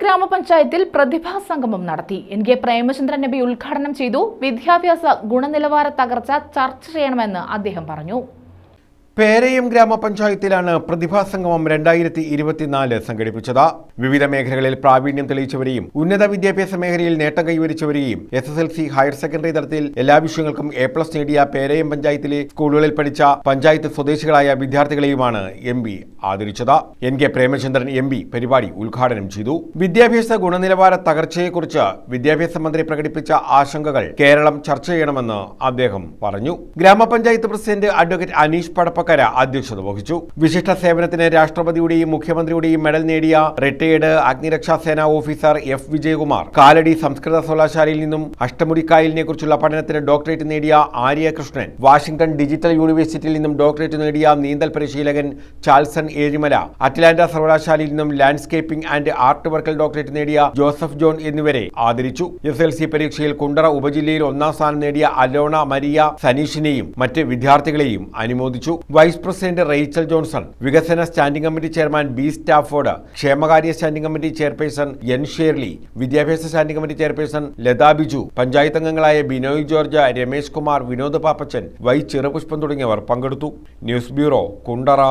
ഗ്രാമപഞ്ചായത്തിൽ പ്രതിഭാ സംഗമം നടത്തി. എൻ കെ പ്രേമചന്ദ്രൻ നബി ഉദ്ഘാടനം ചെയ്തു. വിദ്യാഭ്യാസ ഗുണനിലവാര തകർച്ച ചർച്ച ചെയ്യണമെന്ന് അദ്ദേഹം പറഞ്ഞു. പേരയം ഗ്രാമപഞ്ചായത്തിലാണ് പ്രതിഭാസംഗമം രണ്ടായിരത്തി ഇരുപത്തിനാല് സംഘടിപ്പിച്ചത്. വിവിധ മേഖലകളിൽ പ്രാവീണ്യം തെളിയിച്ചവരെയും ഉന്നത വിദ്യാഭ്യാസ മേഖലയിൽ നേട്ടം കൈവരിച്ചവരെയും S S L C higher secondary തലത്തിൽ എല്ലാ വിഷയങ്ങൾക്കും എ പ്ലസ് നേടിയ പേരയം പഞ്ചായത്തിലെ സ്കൂളുകളിൽ പഠിച്ച പഞ്ചായത്ത് സ്വദേശികളായ വിദ്യാർത്ഥികളെയുമാണ് M P ആദരിച്ചത്. N K Premachandran M P പരിപാടി ഉദ്ഘാടനം ചെയ്തു. വിദ്യാഭ്യാസ ഗുണനിലവാര തകർച്ചയെക്കുറിച്ച് വിദ്യാഭ്യാസ മന്ത്രി പ്രകടിപ്പിച്ച ആശങ്കകൾ കേരളം ചർച്ച ചെയ്യണമെന്ന് അദ്ദേഹം പറഞ്ഞു. ഗ്രാമപഞ്ചായത്ത് പ്രസിഡന്റ് അഡ്വക്കേറ്റ് അനീഷ് പടപ്പക്കര അധ്യക്ഷത വഹിച്ചു. വിശിഷ്ട സേവനത്തിന് രാഷ്ട്രപതിയുടെയും മുഖ്യമന്ത്രിയുടെയും മെഡൽ നേടിയ റിട്ടയേർഡ് അഗ്നിരക്ഷാ സേനാ ഓഫീസർ എഫ്. വിജയകുമാർ കാലടി സംസ്കൃത സർവകലാശാലയിൽ നിന്നും അഷ്ടമുടിക്കായലിനെ കുറിച്ചുള്ള പഠനത്തിന് ഡോക്ടറേറ്റ് നേടിയ ആര്യ കൃഷ്ണൻ വാഷിംഗ്ടൺ ഡിജിറ്റൽ യൂണിവേഴ്സിറ്റിയിൽ നിന്നും ഡോക്ടറേറ്റ് നേടിയ നീന്തൽ പരിശീലകൻ ചാൾസൺ ഏഴിമല അറ്റ്ലാന്റ സർവകലാശാലയിൽ നിന്നും ലാൻഡ്സ്കേപ്പിംഗ് ആൻഡ് ആർട്ട് വർക്കൽ ഡോക്ടറേറ്റ് നേടിയ ജോസഫ് ജോൺ എന്നിവരെ ആദരിച്ചു. എസ്. എൽ. സി പരീക്ഷയിൽ കുണ്ടറ ഉപജില്ലയിൽ ഒന്നാം സ്ഥാനം നേടിയ അലോണ മരിയ സനീഷിനെയും മറ്റ് വിദ്യാർത്ഥികളെയും അനുമോദിച്ചു. വൈസ് പ്രസിഡന്റ് റേച്ചൽ ജോൺസൺ വികസന standing committee chairman B Stafford ക്ഷേമകാര്യ standing committee chairperson N Shirley വിദ്യാഭ്യാസ standing committee chairperson Latha Biju panchayat അംഗങ്ങളായ ബിനോയ് ജോർജ് രമേശ് കുമാർ വിനോദ് പാപ്പച്ചൻ വൈ ചെറുപുഷ്പം തുടങ്ങിയവർ പങ്കെടുത്തു. News bureau Kundara.